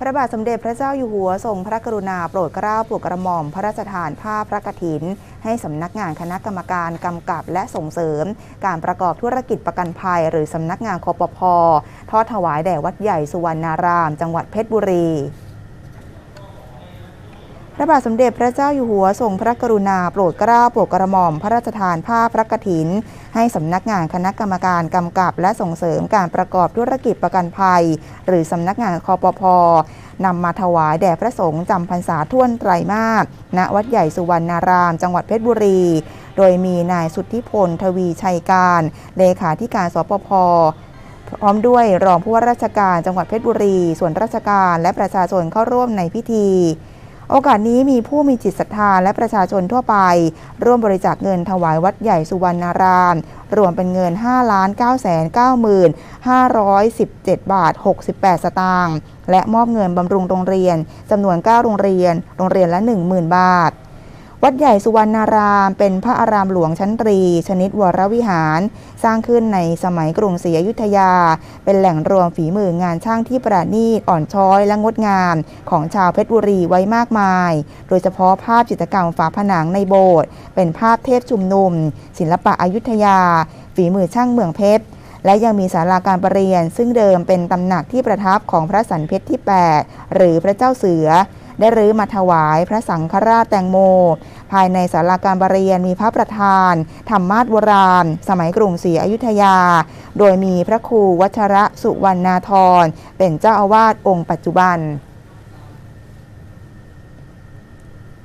พระบาทสมเด็จพระเจ้าอยู่หัวทรงพระกรุณาโปรดเกล้าโปรดกระหม่อมพระราชทานผ้าพระกฐิน ให้สำนักงานคณะกรรมการกำกับและส่งเสริม การประกอบธุรกิจประกันภัย หรือสำนักงานคอปพทอดถวายแด่วัดใหญ่สุวรรณาราม จังหวัดเพชรบุรี พระบาทสมเด็จพระเจ้าอยู่หัวทรงพระกรุณาโปรดเกล้าโปรดกระหม่อมพระราชทานผ้าพระกฐิน ให้สำนักงานคณะกรรมการกำกับ และส่งเสริมการประกอบธุรกิจประกันภัย หรือสำนักงานคอปพอนำมาถวายแด่พระสงฆ์จำพรรษาท่วนไตรมาสณวัดใหญ่สุวรรณาราม จังหวัดเพชรบุรี โดยมีนายสุทธิพลทวีชัยการ เลขาธิการสปพพร้อมด้วยรองผู้ว่าราชการจังหวัดเพชรบุรี ส่วนราชการและประชาชนเข้าร่วมในพิธี โอกาสนี้มีผู้มีจิตศรัทธาและประชาชนทั่วไป ร่วมบริจาคเงินถวายวัดใหญ่สุวรรณาราม รวมเป็นเงิน 5 9 9 517 บาท 68 สตางค์และมอบเงินบำรุงโรงเรียนจำนวน 9 โรงเรียน โรงเรียนละ 10,000 บาท วัดใหญ่สุวรรณาราม เป็นพระอารามหลวงชั้นตรี ชนิดวรวิหาร สร้างขึ้นในสมัยกรุงศรีอยุธยา เป็นแหล่งรวมฝีมืองานช่างที่ประณีตอ่อนช้อยและงดงามของชาวเพชรบุรีไว้มากมาย โดยเฉพาะภาพจิตรกรรมฝาผนังในโบสถ์เป็นภาพเทพชุมนุม ศิลปะอายุทยา ฝีมือช่างเมืองเพชรและยังมีศาลาการประเรียน ซึ่งเดิมเป็นตำหนักที่ประทับของพระสันเพชรที่ 8 หรือพระเจ้าเสือ ได้รื้อมาถวายพระสังฆราชแตงโม ภายในศาลาการประเรียนมีพระประธาน ธรรมาสโบราณ สมัยกรุงศรีอยุธยา โดยมีพระครูวัชระสุวรรณาธรเป็นเจ้าอาวาสองค์ปัจจุบัน